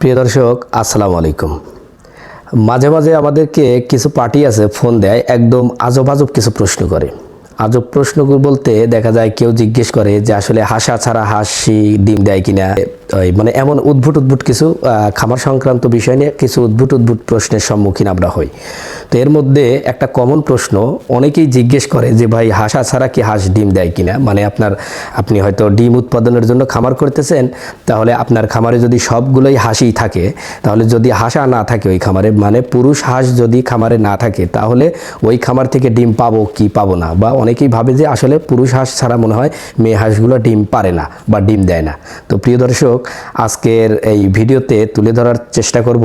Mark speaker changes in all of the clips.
Speaker 1: প্রিয় দর্শক, আসসালামু আলাইকুম। মাঝে মাঝে আমাদেরকে কিছু পার্টি আছে, ফোন দেয়, একদম আজব আজব কিছু প্রশ্ন করে। আজব প্রশ্নগুলো বলতে দেখা যায় কেউ জিজ্ঞেস করে যে আসলে হাসা ছাড়া হাসি ডিম দেয় কিনা। ওই মানে এমন উদ্ভুট উদ্ভুট কিছু খামার সংক্রান্ত বিষয় নিয়ে কিছু উদ্ভুট উদ্ভুট প্রশ্নের সম্মুখীন আমরা হই। তো এর মধ্যে একটা কমন প্রশ্ন, অনেকেই জিজ্ঞেস করে যে ভাই, হাসা ছাড়া কি হাঁস ডিম দেয় কিনা? মানে আপনার, আপনি হয়তো ডিম উৎপাদনের জন্য খামার করতেছেন, তাহলে আপনার খামারে যদি সবগুলোই হাসি থাকে, তাহলে যদি হাসা না থাকে ওই খামারে মানে পুরুষ হাঁস যদি খামারে না থাকে, তাহলে ওই খামার থেকে ডিম পাবো কি পাবো না? বা অনেকেই ভাবে যে আসলে পুরুষ হাঁস ছাড়া মনে হয় মেয়ে হাঁসগুলো ডিম পারে না বা ডিম দেয় না। তো প্রিয় দর্শক আজকের এই ভিডিওতে তুলে ধরার চেষ্টা করব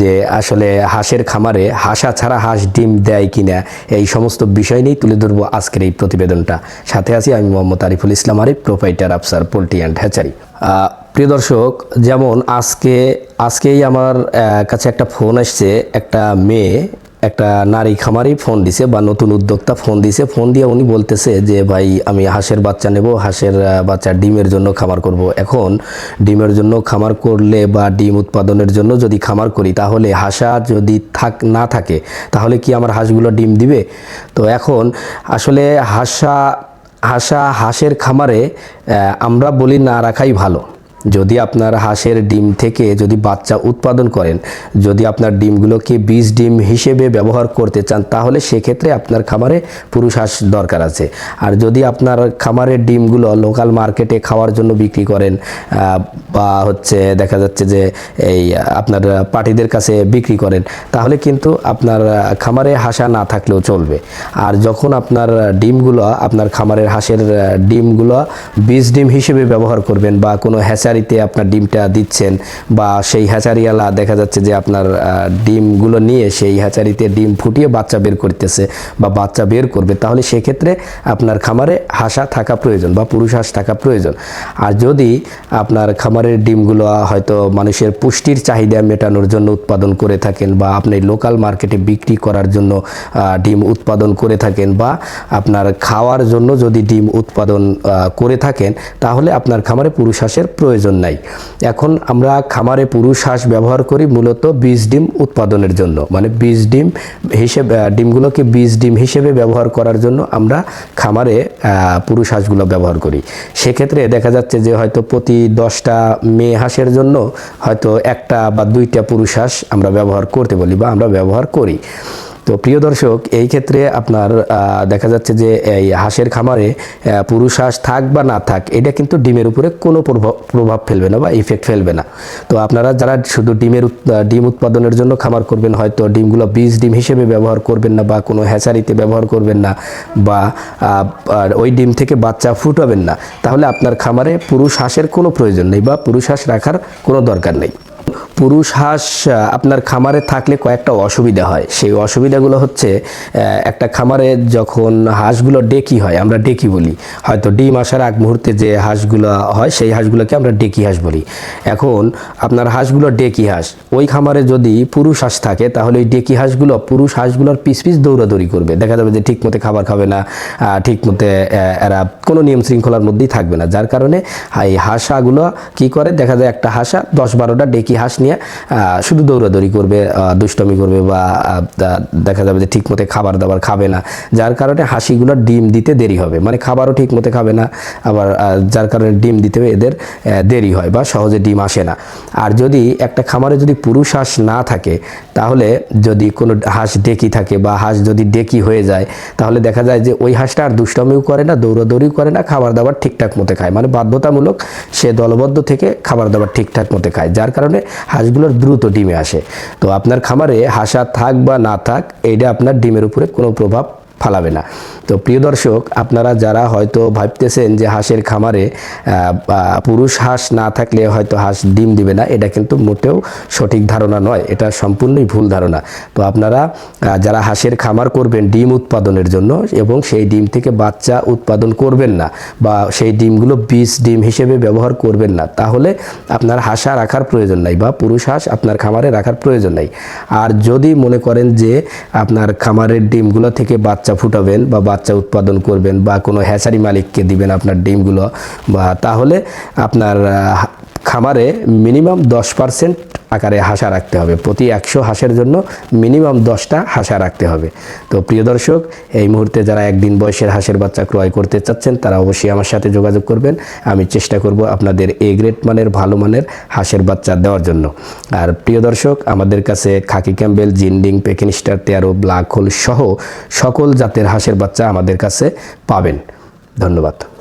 Speaker 1: যে আসলে হাঁসের খামারে হাসা ছাড়া হাঁস ডিম দেয় কিনা। এই সমস্ত বিষয় নিয়েই তুলে ধরবো আজকের এই প্রতিবেদনটা। সাথে আছি আমি Mohammad Ariful Islam Arif proprietor Afsar poultry and hatchery প্রিয় দর্শক, যেমন আজকে, আজকেই আমার কাছে একটা ফোন আসছে একটা মেয়ে একটা নারী খামারি ফোন দিছে বা নতুন উদ্যোক্তা ফোন দিছে। ফোন দিয়ে উনি বলতেছে যে, ভাই, আমি হাঁসের বাচ্চা নেব, হাঁসের বাচ্চা ডিমের জন্য খামার করব। এখন ডিমের জন্য খামার করলে বা ডিম উৎপাদনের জন্য যদি খামার করি, তাহলে হাঁসা যদি থাক, না থাকে, তাহলে কি আমার হাঁসগুলো ডিম দিবে? তো এখন আসলে হাঁসা হাঁসা হাঁসের খামারে আমরা বলি না রাখাই ভালো। যদি আপনার হাঁসের ডিম থেকে যদি বাচ্চা উৎপাদন করেন, যদি আপনার ডিমগুলোকে বীজ ডিম হিসেবে ব্যবহার করতে চান, তাহলে সেক্ষেত্রে আপনার খামারে পুরুষ হাঁস দরকার আছে। আর যদি আপনার খামারের ডিমগুলো লোকাল মার্কেটে খাওয়ার জন্য বিক্রি করেন বা হচ্ছে দেখা যাচ্ছে যে এই আপনার পার্টিদের কাছে বিক্রি করেন, তাহলে কিন্তু আপনার খামারে হাঁসা না থাকলেও চলবে। আর যখন আপনার ডিমগুলো, আপনার খামারের হাঁসের ডিমগুলো বীজ ডিম হিসেবে ব্যবহার করবেন বা কোনো হ্যাচারিতে আপনার ডিমটা দিচ্ছেন বা সেই হ্যাচারিওয়ালা দেখা যাচ্ছে যে আপনার ডিমগুলো নিয়ে সেই হ্যাচারিতে ডিম ফুটিয়ে বাচ্চা বের করতেছে বা বাচ্চা বের করবে, তাহলে সেক্ষেত্রে আপনার খামারে হাঁসা থাকা প্রয়োজন বা পুরুষ হাঁস থাকা প্রয়োজন। আর যদি আপনার খামারের ডিমগুলো হয়তো মানুষের পুষ্টির চাহিদা মেটানোর জন্য উৎপাদন করে থাকেন বা আপনি লোকাল মার্কেটে বিক্রি করার জন্য ডিম উৎপাদন করে থাকেন বা আপনার খাওয়ার জন্য যদি ডিম উৎপাদন করে থাকেন, তাহলে আপনার খামারে পুরুষ হাঁসের প্রয়োজন। নাই। এখন আমরা খামারে পুরুষ হাঁস ব্যবহার করি মূলত বীজ ডিম উৎপাদনের জন্য। মানে বীজ ডিম হিসেবে ডিমগুলোকে বীজ ডিম হিসেবে ব্যবহার করার জন্য আমরা খামারে পুরুষ হাঁসগুলো ব্যবহার করি। সেক্ষেত্রে দেখা যাচ্ছে যে হয়তো প্রতি দশটা মেয়ে হাঁসের জন্য হয়তো একটা বা দুইটা পুরুষ হাঁস আমরা ব্যবহার করতে বলি বা আমরা ব্যবহার করি। তো প্রিয় দর্শক, এই ক্ষেত্রে আপনার দেখা যাচ্ছে যে এই হাঁসের খামারে পুরুষ হাঁস থাক বা না থাক, এটা কিন্তু ডিমের উপরে কোনো প্রভাব প্রভাব ফেলবে না বা ইফেক্ট ফেলবে না। তো আপনারা যারা শুধু ডিমের ডিম উৎপাদনের জন্য খামার করবেন, হয়তো ডিমগুলো বীজ ডিম হিসেবে ব্যবহার করবেন না বা কোনো হ্যাচারিতে ব্যবহার করবেন না বা ওই ডিম থেকে বাচ্চা ফুটাবেন না, তাহলে আপনার খামারে পুরুষ হাঁসের কোনো প্রয়োজন নেই বা পুরুষ হাঁস রাখার কোনো দরকার নেই। পুরুষ হাঁস আপনার খামারে থাকলে কয়েকটা অসুবিধা হয়। সেই অসুবিধাগুলো হচ্ছে একটা খামারে যখন হাঁসগুলো ডেকি হয় আমরা ডেকি বলি। হয়তো ডিম আসার আগ মুহূর্তে যে হাঁসগুলো হয় সেই হাঁসগুলোকে আমরা ডেকি হাঁস বলি। এখন আপনার হাঁসগুলো ডেকি হাঁস ওই খামারে যদি পুরুষ হাঁস থাকে তাহলে ওই ডেকি হাঁসগুলো পুরুষ হাঁসগুলোর পিস পিস দৌড়াদৌড়ি করবে। দেখা যাবে যে ঠিক মতো খাবার খাবে না আহ, ঠিক মতো এরা কোনো নিয়ম শৃঙ্খলার মধ্যেই থাকবে না। যার কারণে এই হাঁসাগুলো কি করে? দেখা যায় একটা হাঁসা দশ বারোটা ডেকি হাঁস নিয়ে শুধু দৌড়াদৌড়ি করবে দুষ্টমি করবে বা দেখা যাবে যে ঠিক মতো খাবার দাবার খাবে না, যার কারণে হাসিগুলো ডিম দিতে দেরি হবে। মানে খাবারও ঠিক মতো খাবে না, আবার যার কারণে ডিম দিতে এদের দেরি হয় বা সহজে ডিম আসে না। আর যদি একটা খামারে যদি পুরুষ হাঁস না থাকে, তাহলে যদি কোনো হাঁস ডেকি থাকে বা হাঁস যদি ডেকি হয়ে যায়, তাহলে দেখা যায় যে ওই হাঁসটা আর দুষ্টমিও করে না, দৌড়াদৌড়িও করে না, খাবার দাবার ঠিকঠাক মতো খায়। মানে বাধ্যতামূলক সে দলবদ্ধ থেকে খাবার দাবার ঠিকঠাক মতো খায়, যার কারণে হাঁসগুলোর দ্রুত ডিমে আসে। তো আপনার খামারে হাঁসা থাক বা না থাক এটা আপনার ডিমের উপরে কোনো প্রভাব ফালাবে না। তো প্রিয় দর্শক, আপনারা যারা হয়তো ভাবতেছেন যে হাঁসের খামারে পুরুষ হাঁস না থাকলে হয়তো হাঁস ডিম দিবে না, এটা কিন্তু মোটেও সঠিক ধারণা নয়। এটা সম্পূর্ণই ভুল ধারণা। তো আপনারা যারা হাঁসের খামার করবেন ডিম উৎপাদনের জন্য এবং সেই ডিম থেকে বাচ্চা উৎপাদন করবেন না বা সেই ডিমগুলো বীজ ডিম হিসেবে ব্যবহার করবেন না, তাহলে আপনার হাঁসা রাখার প্রয়োজন নাই বা পুরুষ হাঁস আপনার খামারে রাখার প্রয়োজন নাই। আর যদি মনে করেন যে আপনার খামারের ডিমগুলো থেকে বাচ্চা ফুটাবেন বা বাচ্চা উৎপাদন করবেন বা কোনো হ্যাচারি মালিককে দিবেন আপনার ডিমগুলো, বা তাহলে আপনার খামারে মিনিমাম দশ পার্সেন্ট আকারে হাসা রাখতে হবে। প্রতি একশো হাঁসের জন্য মিনিমাম দশটা হাসা রাখতে হবে। তো প্রিয় দর্শক, এই মুহূর্তে যারা একদিন বয়সের হাঁসের বাচ্চা ক্রয় করতে চাচ্ছেন, তারা অবশ্যই আমার সাথে যোগাযোগ করবেন। আমি চেষ্টা করব আপনাদের এ গ্রেড মানের, ভালো মানের হাঁসের বাচ্চা দেওয়ার জন্য। আর প্রিয় দর্শক, আমাদের কাছে খাকি ক্যাম্বেল, জিন্ডিং পেকিনিস্টার তেয়ারো, ব্ল্যাক হোল সহ সকল জাতের হাঁসের বাচ্চা আমাদের কাছে পাবেন। ধন্যবাদ।